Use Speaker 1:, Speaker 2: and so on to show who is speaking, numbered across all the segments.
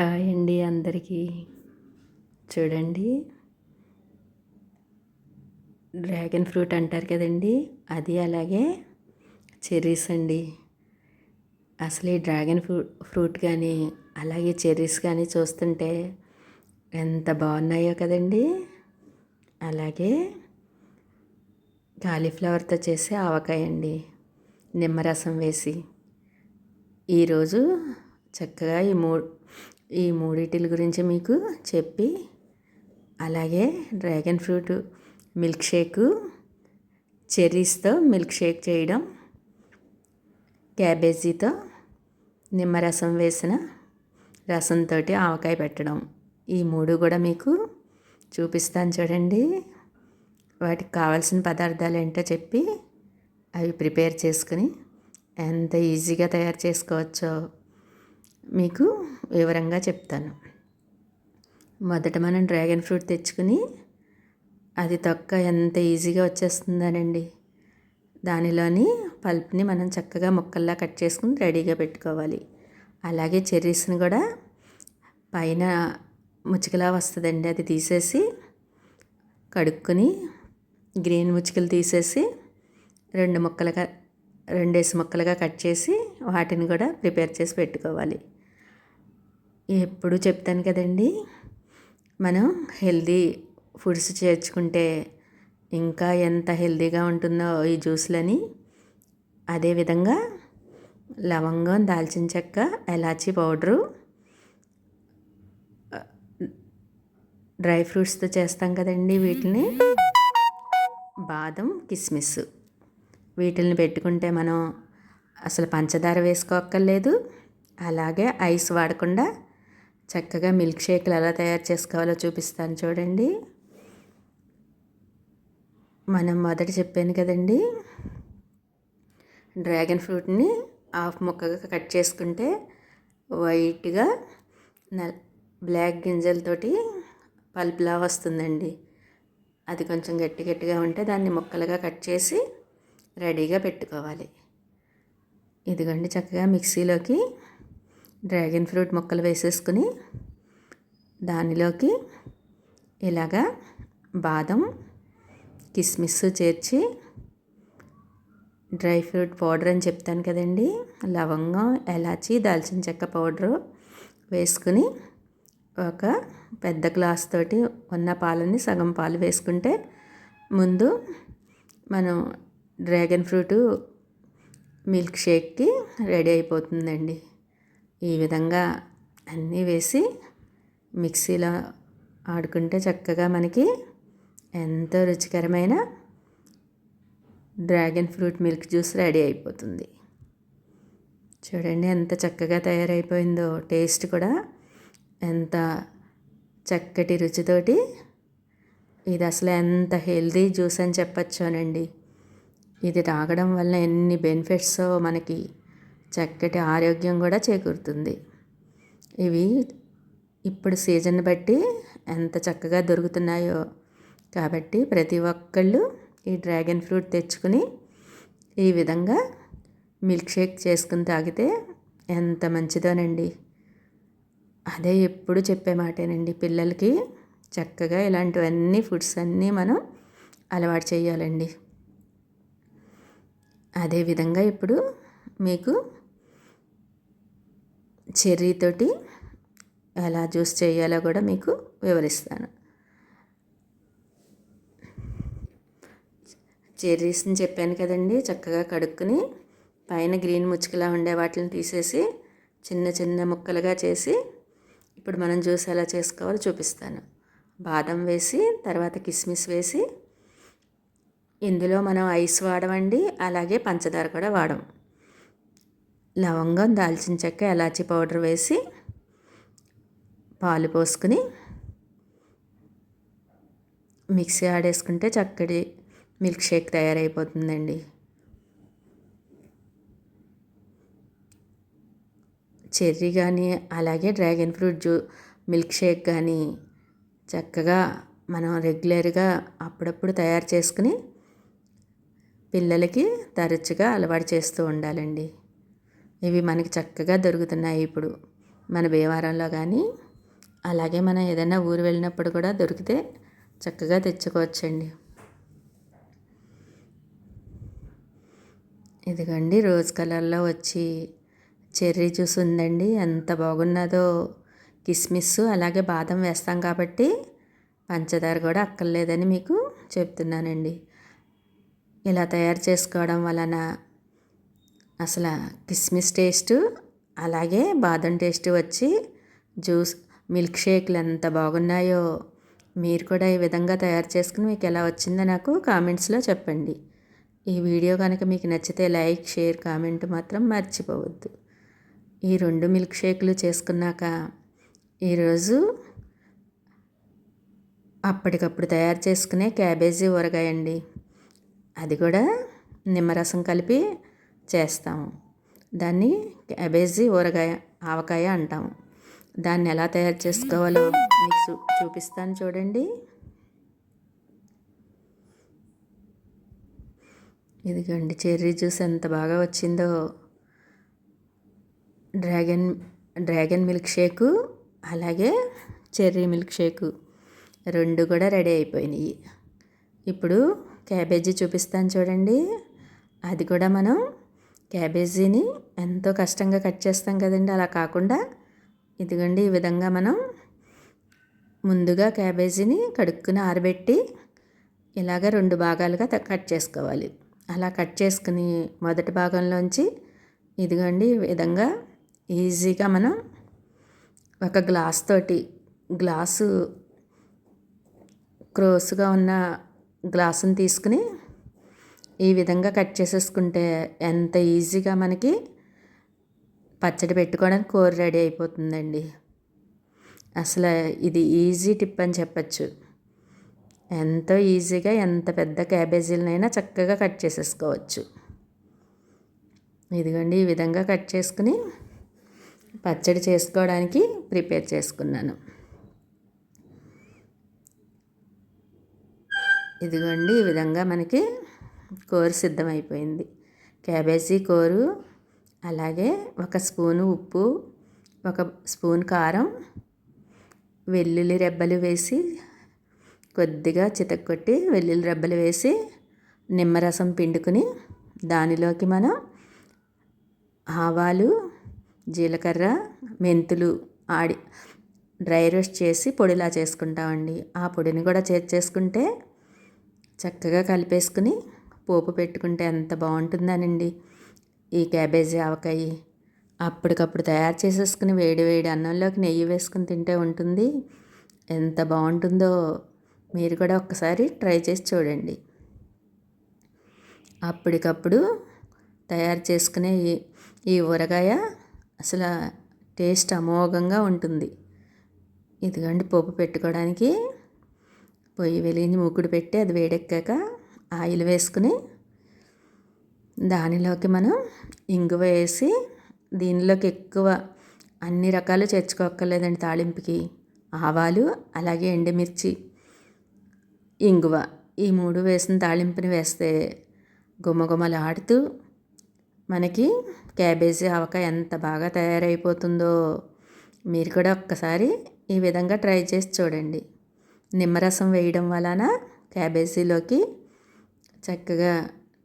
Speaker 1: Hi అండి అందరికీ. చూడండి. డ్రాగన్ ఫ్రూట్ అంటారు కదండి. అది అలాగే చెర్రీస్ అండి. అసలు ఈ డ్రాగన్ ఫ్రూట్ ఫ్రూట్ కానీ అలాగే చెర్రీస్ కానీ చూస్తుంటే ఎంత బాగున్నాయో కదండి. అలాగే కాలీఫ్లవర్తో చేసే ఆవకాయ అండి. నిమ్మరసం వేసి. ఈరోజు చక్కగా ఈ మూడు ఈ మూడిటిల గురించి మీకు చెప్పి అలాగే డ్రాగన్ ఫ్రూట్ మిల్క్ షేకు చెర్రీస్తో మిల్క్ షేక్ చేయడం క్యాబేజీతో నిమ్మరసం వేసిన రసంతో ఆవకాయ పెట్టడం. ఈ మూడు కూడా మీకు చూపిస్తాను చూడండి. వాటికి కావాల్సిన పదార్థాలు ఏంటో చెప్పి అవి ప్రిపేర్ చేసుకుని ఎంత ఈజీగా తయారు చేసుకోవచ్చో మీకు వివరంగా చెప్తాను. మొదట మనం డ్రాగన్ ఫ్రూట్ తెచ్చుకుని అది తొక్క ఎంత ఈజీగా వచ్చేస్తుందనండి. దానిలోని పల్ప్ని మనం చక్కగా ముక్కల్లా కట్ చేసుకుని రెడీగా పెట్టుకోవాలి. అలాగే చెర్రీస్ని కూడా పైన ముచ్చికలా వస్తుందండి. అది తీసేసి కడుక్కొని గ్రీన్ ముచ్చికలు తీసేసి రెండు ముక్కలుగా రెండేసి ముక్కలుగా కట్ చేసి వాటిని కూడా ప్రిపేర్ చేసి పెట్టుకోవాలి. ఎప్పుడు చెప్తాను కదండి? మనం హెల్దీ ఫుడ్స్ చేర్చుకుంటే ఇంకా ఎంత హెల్దీగా ఉంటుందో ఈ జ్యూస్లని. అదేవిధంగా లవంగం దాల్చిన చెక్క ఎలాచీ పౌడరు డ్రై ఫ్రూట్స్తో చేస్తాం కదండి వీటిని. బాదం కిస్మిస్. వీటిని పెట్టుకుంటే మనం అసలు పంచదార వేసుకోక్కర్లేదు. అలాగే ఐస్ వాడకుండా చక్కగా మిల్క్ షేక్లు ఎలా తయారు చేసుకోవాలో చూపిస్తాను చూడండి. మనం మొదట చెప్పాను కదండి డ్రాగన్ ఫ్రూట్ని హాఫ్ ముక్కగా కట్ చేసుకుంటే వైట్గా నల్ బ్లాక్ గింజలతోటి పల్పులా వస్తుందండి. అది కొంచెం గట్టి గట్టిగా ఉంటే దాన్ని ముక్కలుగా కట్ చేసి రెడీగా పెట్టుకోవాలి. ఇదిగోండి చక్కగా మిక్సీలోకి డ్రాగన్ ఫ్రూట్ ముక్కలు వేసేసుకుని దానిలోకి ఇలాగా బాదం కిస్మిస్ చేర్చి డ్రై ఫ్రూట్ పౌడర్ అని చెప్తాను కదండి. లవంగం ఎలాచి దాల్చిన చెక్క పౌడరు వేసుకుని ఒక పెద్ద గ్లాస్ తోటి ఉన్న పాలని సగం పాలు వేసుకుంటే ముందు మనం డ్రాగన్ ఫ్రూట్ మిల్క్ షేక్కి రెడీ అయిపోతుందండి. ఈ విధంగా అన్నీ వేసి మిక్సీలో ఆడుకుంటే చక్కగా మనకి ఎంతో రుచికరమైన dragon fruit milk juice ready అయిపోతుంది. చూడండి ఎంత చక్కగా తయారైపోయిందో టేస్ట్ కూడా. ఎంత చక్కటి రుచితోటి. ఇది అసలు ఎంత హెల్దీ జ్యూస్ అని చెప్పచ్చోనండి. ఇది తాగడం వల్ల ఎన్ని బెనిఫిట్స్ మనకి. చక్కటి ఆరోగ్యం కూడా చేకూరుతుంది. ఇవి ఇప్పుడు సీజన్ బట్టి ఎంత చక్కగా దొరుకుతున్నాయో. కాబట్టి ప్రతి ఒక్కళ్ళు ఈ డ్రాగన్ ఫ్రూట్ తెచ్చుకుని ఈ విధంగా మిల్క్ షేక్ చేసుకుని తాగితే ఎంత మంచిదోనండి. అదే ఎప్పుడు చెప్పే మాటేనండి. పిల్లలకి చక్కగా ఇలాంటివన్నీ ఫుడ్స్ అన్నీ మనం అలవాటు చేయాలండి. అదేవిధంగా ఇప్పుడు మీకు చెర్రీతోటి ఎలా జ్యూస్ చేయాలో కూడా మీకు వివరిస్తాను. చెర్రీస్ని చెప్పాను కదండి చక్కగా కడుక్కుని పైన గ్రీన్ ముచ్చుకలా ఉండే వాటిని తీసేసి చిన్న చిన్న ముక్కలుగా చేసి ఇప్పుడు మనం జ్యూస్ ఎలా చేసుకోవాలో చూపిస్తాను. బాదం వేసి తర్వాత కిస్మిస్ వేసి ఇందులో మనం ఐస్ వాడమండి అలాగే పంచదార కూడా వాడము లవంగం దాల్చిన చెక్క ఎలాచి పౌడర్ వేసి పాలు పోసుకుని మిక్సీ ఆడేసుకుంటే చక్కటి మిల్క్ షేక్ తయారైపోతుందండి. చెర్రీ కానీ అలాగే dragon fruit juice milk shake కానీ చక్కగా మనం రెగ్యులర్గా అప్పుడప్పుడు తయారు చేసుకుని పిల్లలకి తరచుగా అలవాటు చేస్తూ ఉండాలండి. ఇవి మనకి చక్కగా దొరుకుతున్నాయి ఇప్పుడు. మన భీమవరంలో కానీ అలాగే మనం ఏదైనా ఊరు వెళ్ళినప్పుడు కూడా దొరికితే చక్కగా తెచ్చుకోవచ్చండి. ఇదిగండి రోజ్ కలర్లో వచ్చి చెర్రీ జ్యూస్ ఉందండి. ఎంత బాగున్నదో. కిస్మిస్ అలాగే బాదం వేస్తాం కాబట్టి పంచదార కూడా అక్కర్లేదని మీకు చెప్తున్నానండి. ఇలా తయారు చేసుకోవడం వలన అసలు కిస్మిస్ టేస్ట్ అలాగే బాదం టేస్ట్ వచ్చి జ్యూస్ మిల్క్ షేక్లు ఎంత బాగున్నాయో మీరు కూడా ఈ విధంగా తయారు చేసుకుని మీకు ఎలా వచ్చిందో నాకు కామెంట్స్లో చెప్పండి. ఈ వీడియో కనుక మీకు నచ్చితే లైక్ షేర్ కామెంట్ మాత్రం మర్చిపోవద్దు. ఈ రెండు మిల్క్ షేక్లు చేసుకున్నాక ఈరోజు అప్పటికప్పుడు తయారు చేసుకునే క్యాబేజీ ఊరగాయండి. అది కూడా నిమ్మరసం కలిపి చేస్తాము. దాన్ని క్యాబేజీ ఊరగాయ ఆవకాయ అంటాము. దాన్ని ఎలా తయారు చేసుకోవాలో మీకు చూపిస్తాను చూడండి. ఇదిగోండి చెర్రీ జ్యూస్ ఎంత బాగా వచ్చిందో. డ్రాగన్ డ్రాగన్ మిల్క్ షేకు అలాగే చెర్రీ మిల్క్ షేకు రెండు కూడా రెడీ అయిపోయినాయి. ఇప్పుడు క్యాబేజీ చూపిస్తాను చూడండి. అది కూడా మనం క్యాబేజీని ఎంతో కష్టంగా కట్ చేస్తాం కదండి. అలా కాకుండా ఇదిగండి ఈ విధంగా మనం ముందుగా క్యాబేజీని కడుక్కుని ఆరబెట్టి ఇలాగ రెండు భాగాలుగా కట్ చేసుకోవాలి. అలా కట్ చేసుకుని మొదటి భాగంలోంచి ఇదిగండి ఈ విధంగా ఈజీగా మనం ఒక గ్లాస్ తోటి గ్లాసు క్రోస్గా ఉన్న గ్లాసుని తీసుకుని ఈ విధంగా కట్ చేసేసుకుంటే ఎంత ఈజీగా మనకి పచ్చడి పెట్టుకోవడానికి కూర రెడీ అయిపోతుందండి. అసలు ఇది ఈజీ టిప్ అని చెప్పచ్చు. ఎంతో ఈజీగా ఎంత పెద్ద క్యాబేజీలనైనా చక్కగా కట్ చేసేసుకోవచ్చు. ఇదిగోండి ఈ విధంగా కట్ చేసుకుని పచ్చడి చేసుకోవడానికి ప్రిపేర్ చేసుకున్నాను. ఇదిగోండి ఈ విధంగా మనకి కూర సిద్ధమైపోయింది. క్యాబేజీ కూరు అలాగే ఒక స్పూను ఉప్పు ఒక స్పూన్ కారం వెల్లుల్లి రెబ్బలు వేసి కొద్దిగా చితక్కొట్టి వెల్లుల్లి రెబ్బలు వేసి నిమ్మరసం పిండుకుని దానిలోకి మనం ఆవాలు జీలకర్ర మెంతులు ఆడి డ్రై రోస్ట్ చేసి పొడిలా చేసుకుంటామండి. ఆ పొడిని కూడా చేర్చేసుకుంటే చక్కగా కలిపేసుకుని పోపు పెట్టుకుంటే ఎంత బాగుంటుందనండి. ఈ క్యాబేజీ ఆవకాయ అప్పటికప్పుడు తయారు చేసేసుకుని వేడి వేడి అన్నంలోకి నెయ్యి వేసుకుని తింటే ఉంటుంది. ఎంత బాగుంటుందో మీరు కూడా ఒక్కసారి ట్రై చేసి చూడండి. అప్పటికప్పుడు తయారు చేసుకునే ఈ ఈ ఊరగాయ అసలు టేస్ట్ అమోఘంగా ఉంటుంది. ఇదిగోండి పోపు పెట్టుకోవడానికి పొయ్యి వెలిగించి మూకుడు పెట్టి అది వేడెక్కాక ఆయిల్ వేసుకుని దానిలోకి మనం ఇంగువ వేసి దీనిలోకి ఎక్కువ అన్ని రకాలు చేర్చుకోక్కర్లేదండి తాళింపుకి ఆవాలు అలాగే ఎండుమిర్చి ఇంగువ. ఈ మూడు వేసిన తాళింపుని వేస్తే గుమగుమలాడుతూ మనకి క్యాబేజీ ఆవకాయ ఎంత బాగా తయారైపోతుందో మీరు కూడా ఒక్కసారి ఈ విధంగా ట్రై చేసి చూడండి. నిమ్మరసం వేయడం వలన క్యాబేజీలోకి చక్కగా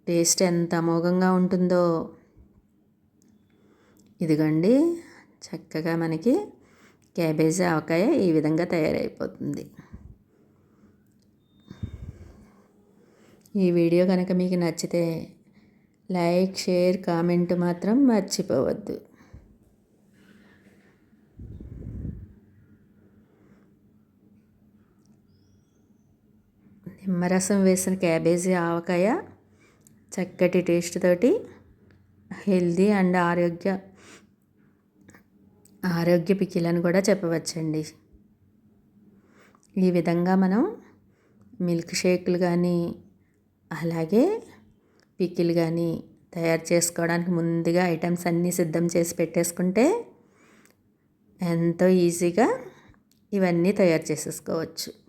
Speaker 1: టేస్ట్ ఎంత అమోఘంగా ఉంటుందో. ఇదిగోండి చక్కగా మనకి క్యాబేజీ ఆవకాయ ఈ విధంగా తయారైపోతుంది. ఈ వీడియో కనుక మీకు నచ్చితే లైక్ షేర్ కామెంట్ మాత్రం మర్చిపోవద్దు. నిమ్మరసం వేసిన క్యాబేజీ ఆవకాయ చక్కటి టేస్ట్ తోటి హెల్దీ అండ్ ఆరోగ్య ఆరోగ్య పికిలని కూడా చెప్పవచ్చండి. ఈ విధంగా మనం మిల్క్ షేక్లు కానీ అలాగే పికిల్ కానీ తయారు చేసుకోవడానికి ముందుగా ఐటమ్స్ అన్నీ సిద్ధం చేసి పెట్టేసుకుంటే ఎంతో ఈజీగా ఇవన్నీ తయారు చేసేసుకోవచ్చు.